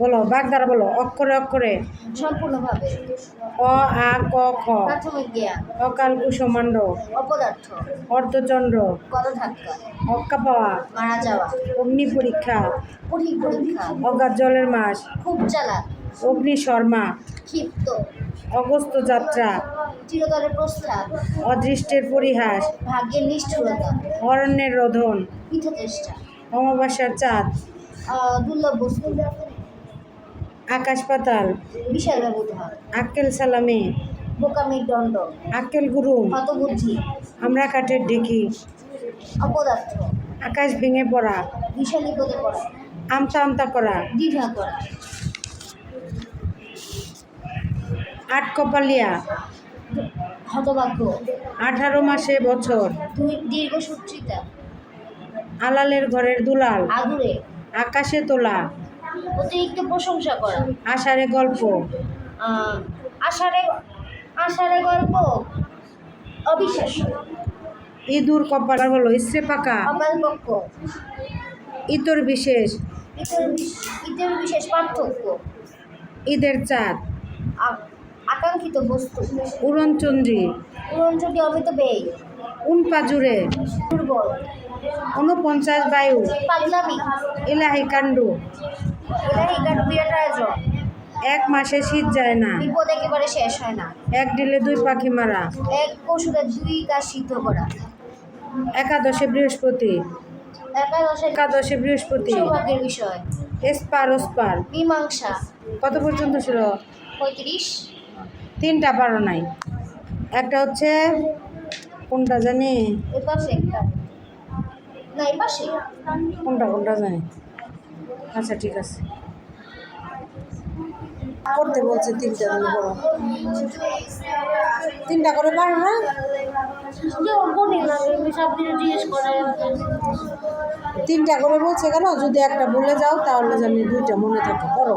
বলো বাগদারা বলো অক্ষরে অক্ষরে। সম্পূর্ণভাবে। অ আ ক খ। প্রাথমিক জ্ঞান। অকাল কুসমাণ্ড। অপদার্থ। অর্ধচন্দ্র। গতধাক্কা অক্কা পাওয়া মারা যাওয়া। অগ্নি পরীক্ষা। কঠিন পরীক্ষা। অগাধ জলের মাস খুব চালাক। অগ্নি শর্মা। ক্ষিপ্ত। অগস্ত যাত্রা। চিরতরের প্রস্তাব অদৃষ্টের পরিহাস। ভাগ্যের নিষ্ঠুরতা। অরণ্যের রোধন। পিঠা চেষ্টা অমাবস্যার চাঁদ। দুর্লভ বস্তু। আকাশ পাতাল। বিশাল ব্যবধান আক্কেল সালামি। বোকামির দণ্ড। আক্কেল গুরু হতবুদ্ধি। আমরা কাঠের ঢেকি। অপদার্থ। আকাশ ভেঙে পড়া। বিশাল বিপদে পড়া। আমতা আমতা করা। দ্বিধা করা। আট কপালিয়া। হতভাগ্য। আঠারো মাসে বছর। দুই আলালের ঘরের দুলাল। আদুরে। আকাশে তোলা। অতিরিক্ত প্রশংসা করা। আষাঢ়ে গল্প। আষাঢ়ে আষাঢ়ে গল্প অবিশ্বাস্য। ইঁদুর কপাল হলো ইস্ত্রে পাকা। অকালপক্ষ ইতর বিশেষ। ইতর বিশেষ পার্থক্য। ঈদের চাঁদ। আকাঙ্ক্ষিত বস্তু। উড়নচন্দ্রী উড়নচটি অমিত ব্যয় উনপাজুরে। দুর্বল। ঊনপঞ্চাশ বায়ু। পাগলামি। এলাহি কাণ্ডু। এক মাসে শীত যায় না। বিপদ একেবারে শেষ হয় না। এক ডিলে দুই পাখি মারা। এক ওষুধে দুই কাজ সিদ্ধ করা। একাদশে বৃহস্পতি। একাদশে বৃহস্পতি। সৌভাগ্যের বিষয়। এসপার ওসপার। মীমাংসা। কত পর্যন্ত ছিল? পঁয়ত্রিশ। তিনটা পারো নাই। একটা হচ্ছে কোনটা জানি? কোনটা কোনটা জানি? আচ্ছা ঠিক আছে। করতে বলছে তিনটা করো তিনটা করে পারো না? তিনটা করে বলছে কেন? যদি একটা বলে যাও, তাহলে আমি দুইটা মনে থাকে, করো।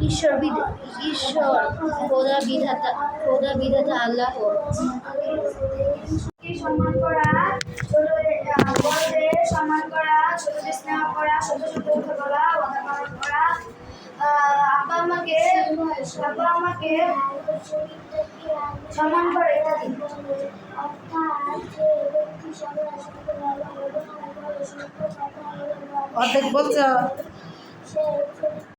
ঈশ্বর বিধ- ঈশ্বর খোদা বিধাতা খোদা বিধাতা আল্লাহ সম্মান করা বড়দের সম্মান করা ছোটদের স্নেহ করা ছোট ছোট কথা বলা কথা পালন করা আব্বা আমাকে আব্বা আমাকে সম্মান করে ইত্যাদি। অর্ধেক বলছো?